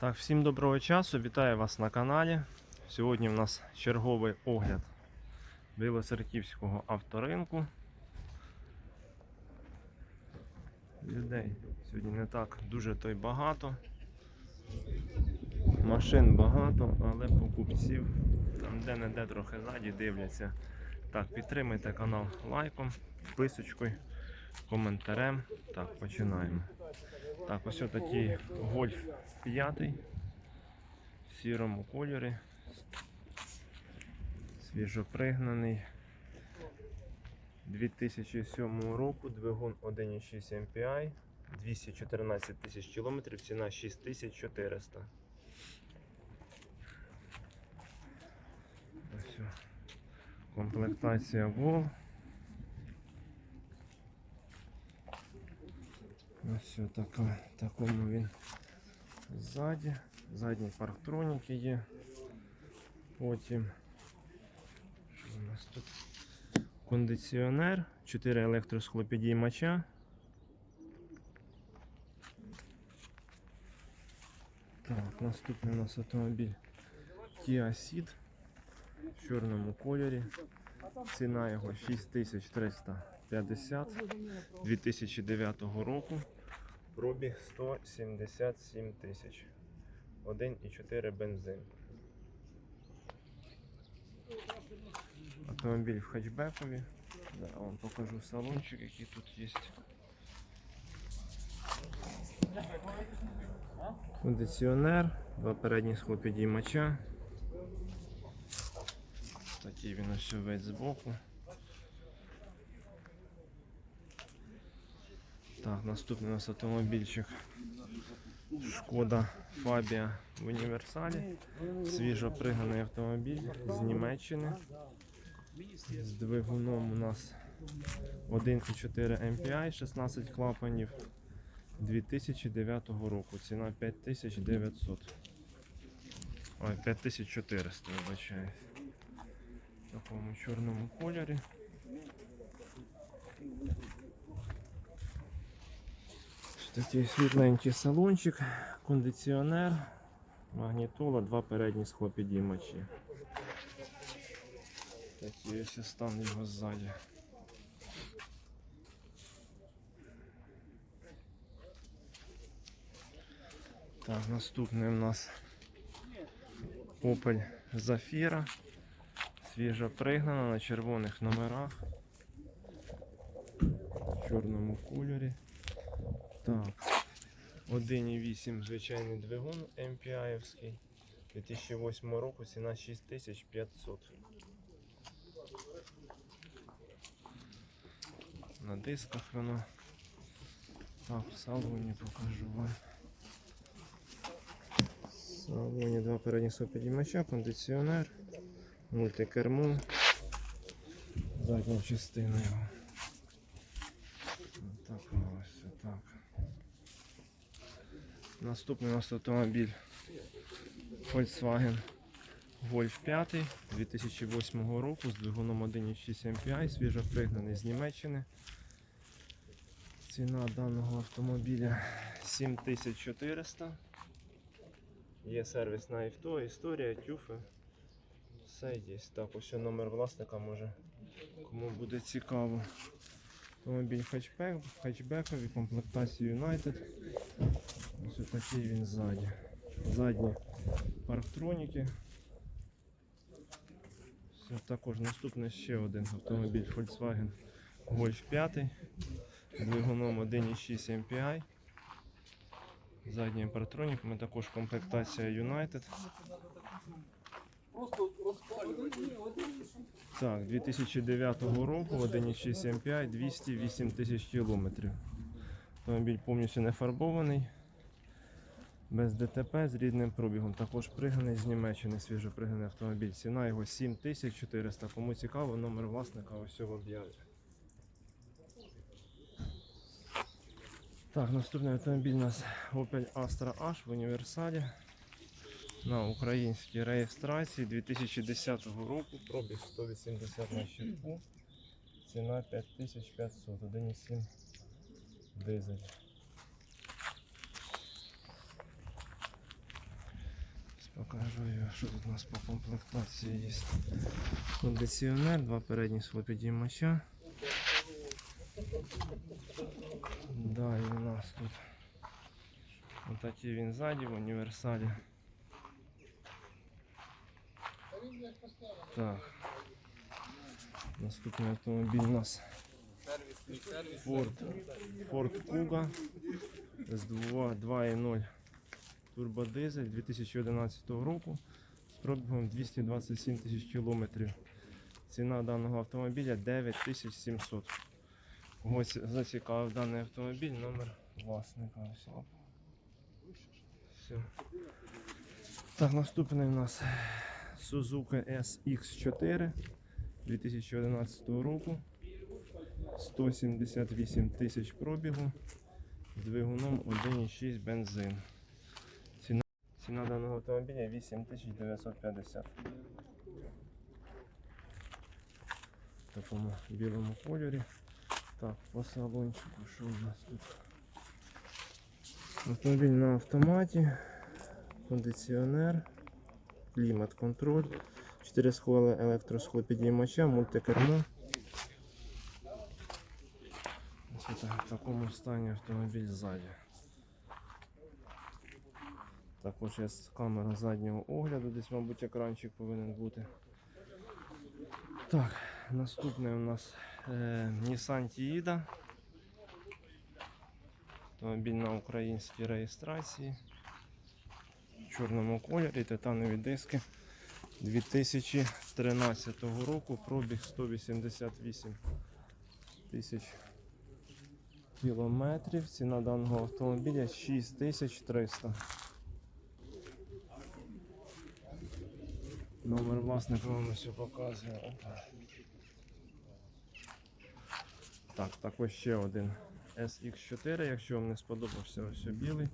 Так, всім доброго часу, вітаю вас на каналі. Сьогодні у нас черговий огляд Білоцерківського авторинку. Людей сьогодні не так дуже то й багато. Машин багато, але покупців там де-не-де трохи ззаді дивляться. Так, підтримайте канал лайком, підписочкою, коментарем. Так, починаємо. Так, ось такий гольф 5 в сірому кольорі. Свіжопригнаний. 2007 року, двигун 1.6 MPI, 214 тисяч кілометрів, ціна 6400. Ось. Комплектація Vol. Ось така, такому він ззаді. Задні парктроніки є. Потім що у нас тут? Кондиціонер, 4 електросхлопідіймача. Так, наступний у нас автомобіль Kia Ceed в чорному кольорі. Ціна його 6350 2009 року. Пробіг 177 тисяч. 1,4 бензин. Автомобіль в хетчбекові. Зараз вам покажу салончик, який тут є. Кондиціонер, два передні схлопідіймача. Такий він ось весь збоку. Так, наступний у нас автомобільчик. Шкода Фабія в універсалі. Свіжо приганий автомобіль з Німеччини. З двигуном у нас 1,4 MPI, 16 клапанів 2009 року. Ціна 5900. Ой, 5400, вибачаюсь. В такому чорному кольорі. Такий світленький салончик, кондиціонер, магнітола, два передні схлопідіймачі. Такий ось стан його ззаді. Так, наступний у нас Opel Zafira. Свіжо пригнана на червоних номерах. В чорному кольорі. Так. 1,8 звичайний двигун MPI-овський. 2008 року ціна 6500. На дисках воно. Так, в салоні покажу вам. В салоні два передні сопідіймача, кондиціонер, мультикермо, задня частина його. Так, ось так. Наступний у нас автомобіль Volkswagen Golf 5 2008 року з двигуном 1.6 MPI, свіжо пригнаний з Німеччини. Ціна даного автомобіля 7400. Є сервісна авто, історія, тюфи. Все є. Так, ось номер власника може кому буде цікаво. Автомобіль хетчбек, хетчбекові, комплектації United. Ось такий він ззаді. Задні парктроніки. Все, також наступний ще один автомобіль Volkswagen Golf 5 двигуном 1.6 MPI. Заднім парктроніками також комплектація United. Так, 2009 року 1.6 MPI 208 тисяч кілометрів. Автомобіль повністю не фарбований, без ДТП з рідним пробігом. Також приганий з Німеччини, свіжо приганий автомобіль. Ціна його 7400. Кому цікаво, номер власника ось в об'яві. Так, наступний автомобіль у нас Opel Astra H в універсалі на українській реєстрації 2010 року, пробіг 180 на щитку, ціна 5500, 1,7 дизель. Покажу що тут у нас по комплектації є. Кондиціонер, два передні схлопідіймача. Далі у нас тут отакий він ззаді в універсалі. Так. Наступний автомобіль у нас Ford, Ford Kuga з 2.0 турбодизель 2011 року з пробігом 227 тисяч кілометрів. Ціна даного автомобіля 9700. Когось зацікавив даний автомобіль, номер власника. Все. Так, наступний у нас Suzuki SX4 2011 року. 178 тисяч пробігу з двигуном 1,6 бензин. Ціна, даного автомобіля 8950. В такому білому кольорі. Так, по салончику, що у нас тут? Автомобіль на автоматі, кондиціонер, клімат-контроль, 4 схоли електросхлопідіймача, мультикермо. Ось так, в такому стані автомобіль ззаді. Також є камера заднього огляду, десь, мабуть, екранчик повинен бути. Так, наступний у нас е, Nissan Tiida. Автомобіль на українській реєстрації. В чорному кольорі, титанові диски 2013 року, пробіг 188 тисяч кілометрів. Ціна даного автомобіля 6300. Номер власника вам все показує. Опа. Так, також ще один SX4, якщо вам не сподобався ось білий,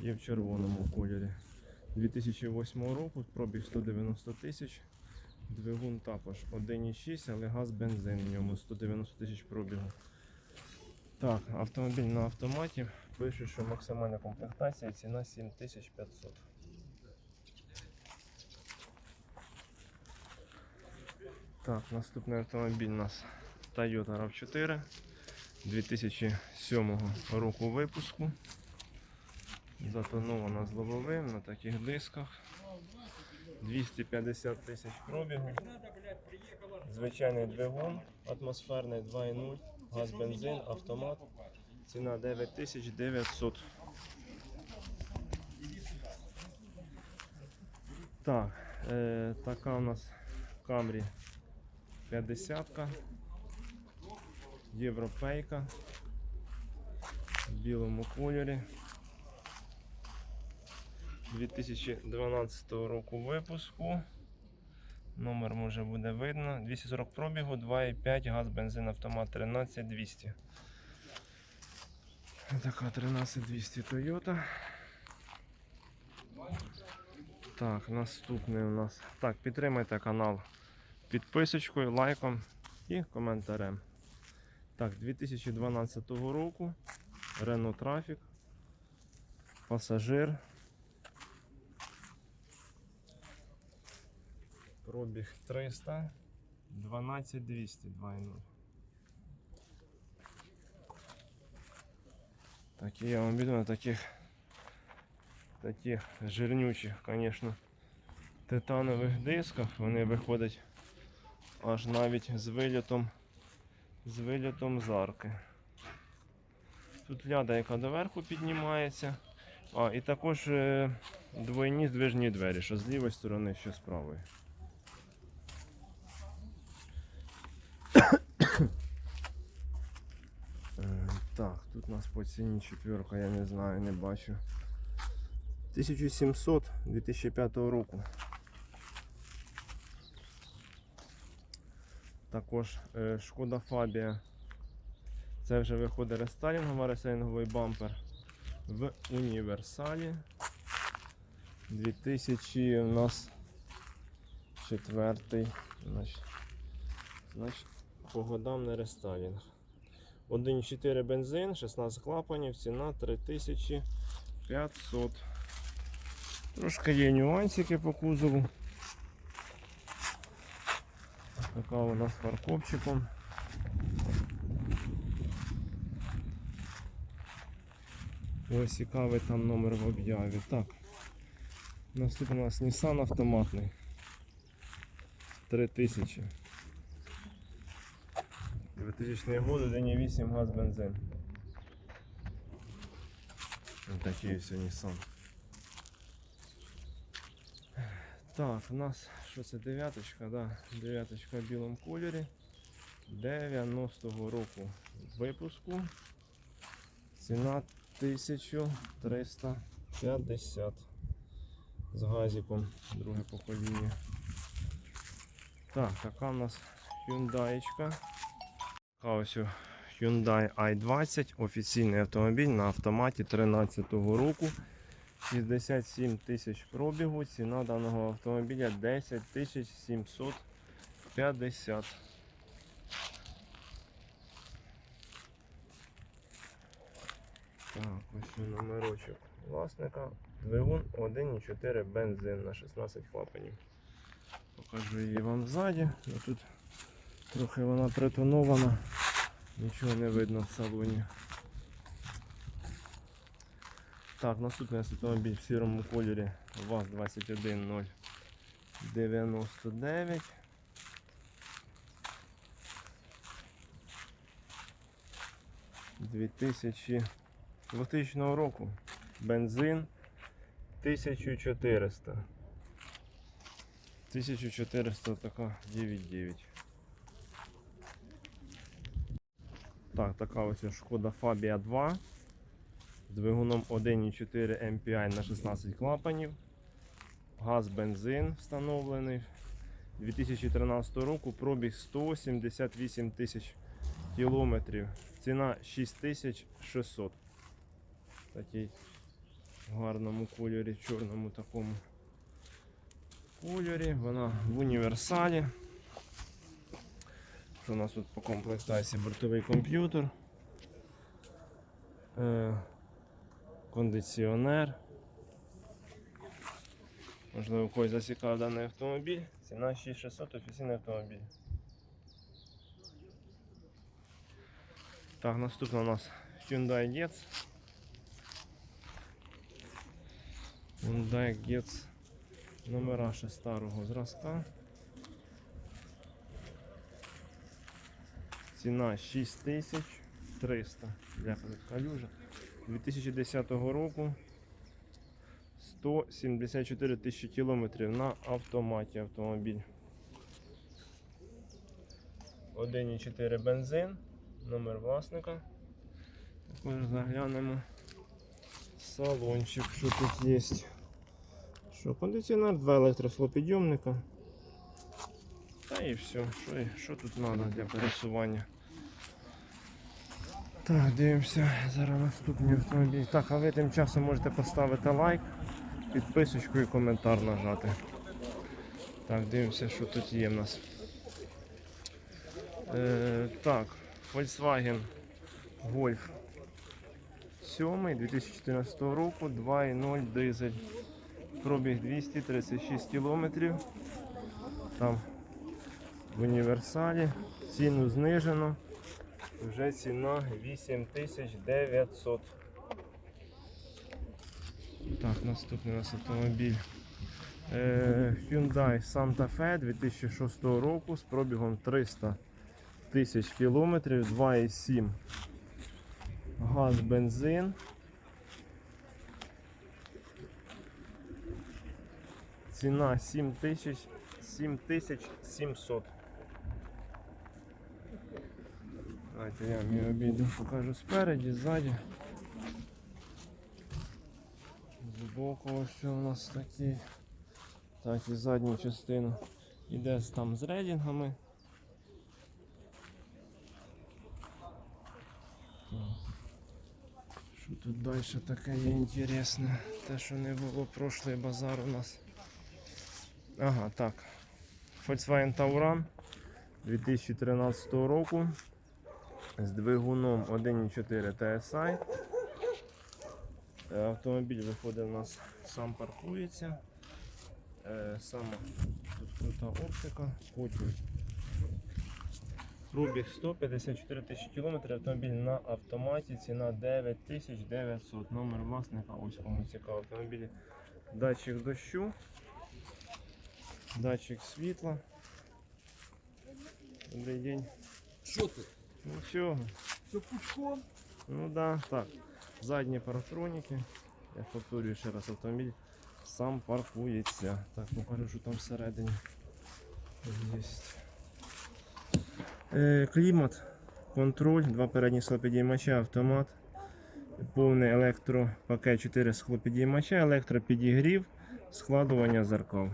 є в червоному кольорі. 2008 року, пробіг 190 тисяч. Двигун також 1,6, але газ бензин в ньому 190 тисяч пробігу. Так, автомобіль на автоматі. Пише, що максимальна комплектація ціна 7500. Так, наступний автомобіль у нас Toyota RAV4 2007 року випуску. Затонована з лобовим на таких дисках. 250 тисяч пробігу. Звичайний двигун, атмосферний 2.0, газ бензин, автомат. Ціна 9900. Так, е, така у нас Camry 50 європейка в білому кольорі. 2012 року випуску. Номер може буде видно. 240 пробігу, 2,5 газ, бензин, автомат 13200. Така 13200 Toyota. Так, наступний у нас. Так, підтримайте канал підписочкою, лайком і коментарем. Так, 2012 року. Renault Trafic. Пасажир. Пробіг 300, 12 200 2.0. Такі я вам біду на таких таких жирнючих, звісно, титанових дисках. Вони виходять аж навіть з вилітом з вилітом з арки. Тут ляда, яка доверху піднімається. А, і також е, двойні здвижні двері, що з лівої сторони, що з правої. Е, Так, тут у нас по ціні четверка, я не знаю, не бачу. 1700 2005 року. Також е, Шкода Фабія. Це вже виходить рестайлінгова рестайлінговий бампер в універсалі. 2000 у нас четвертий. Значить, значить по не рестайлінг. 1,4 бензин, 16 клапанів, ціна 3500. Трошки є нюансики по кузову. Така вона з фаркопчиком. Ось цікавий там номер в об'яві. Так. Наступний у нас Nissan автоматний. 3000. 2000 год, 1.8 газ бензин. Ось такий все Nissan. Так, у нас що це дев'яточка, да, дев'яточка в білому кольорі. 90-го року випуску. Ціна 1350 з газиком, друге покоління. Так, така у нас Hyundai. Ось Hyundai i20, офіційний автомобіль на автоматі 13-го року. 67 тисяч пробігу, ціна даного автомобіля 10 тисяч 750. Так, ось номерочок власника. Двигун 1,4 бензин на 16 клапанів. Покажу її вам ззаді. Ну, Тут трохи вона притонована, нічого не видно в салоні. Так, наступний автомобіль в сірому кольорі ВАЗ 21099. Дві тисячі 2000 року. Бензин 1400. 1400 така 9,9. Так, така ось шкода Фабія 2 з двигуном 1,4 MPI на 16 клапанів. Газ бензин встановлений. 2013 року пробіг 178 тисяч кілометрів. Ціна 6600. Такий в гарному кольорі, чорному такому кольорі. Вона в універсалі. Що у нас тут по комплектації? Бортовий комп'ютер. Кондиціонер. Можливо, когось зацікавив даний автомобіль. Ціна 6600 офіційний автомобіль. Так, наступна у нас Hyundai Getz. Hyundai Getz номера ще старого зразка. Ціна 6300 для калюжа. 2010 року 174 тисячі кілометрів на автоматі автомобіль. 1,4 бензин, номер власника. Також заглянемо. Салончик, що тут є. Що, кондиціонер, два електрослопідйомника. Та і все. Що, що тут треба для пересування? Так, дивимося зараз наступний автомобіль. Так, а ви тим часом можете поставити лайк, підписочку і коментар нажати. Так, дивимося, що тут є в нас. Е, так, Volkswagen Golf 7 2014 року, 2.0 дизель. Пробіг 236 кілометрів. Там в універсалі. Ціну знижено. Вже ціна 8900. Так, наступний у нас автомобіль. Е, Hyundai Santa Fe 2006 року з пробігом 300 тисяч кілометрів, 2,7 газ, бензин. Ціна 7 тисяч 7700. Давайте я вам її обійду, покажу спереді, ззаді. Збоку ось у нас такий. Так, і задню частину. Іде там з рейдингами. Що тут далі таке є інтересне? Те, що не було прошлий базар у нас. Ага, так. Volkswagen Tauran 2013 року з двигуном 1.4 TSI. Автомобіль виходить у нас, сам паркується. Е, Сама тут крута оптика. Потім пробіг 154 тисячі кілометрів. Автомобіль на автоматі. Ціна 9900. Номер власника. Ось кому цікаво. Автомобілі. Датчик дощу. Датчик світла. Добрий день. Що ти? Нічого. Все пучком? Ну да, так. Задні парктроніки. Я повторюю ще раз автомобіль. Сам паркується. Так, покажу, що там всередині. Е, клімат, контроль, два передні схлопідіймача, автомат. Повний електропакет 4 схлопідіймача, електропідігрів, складування зеркал.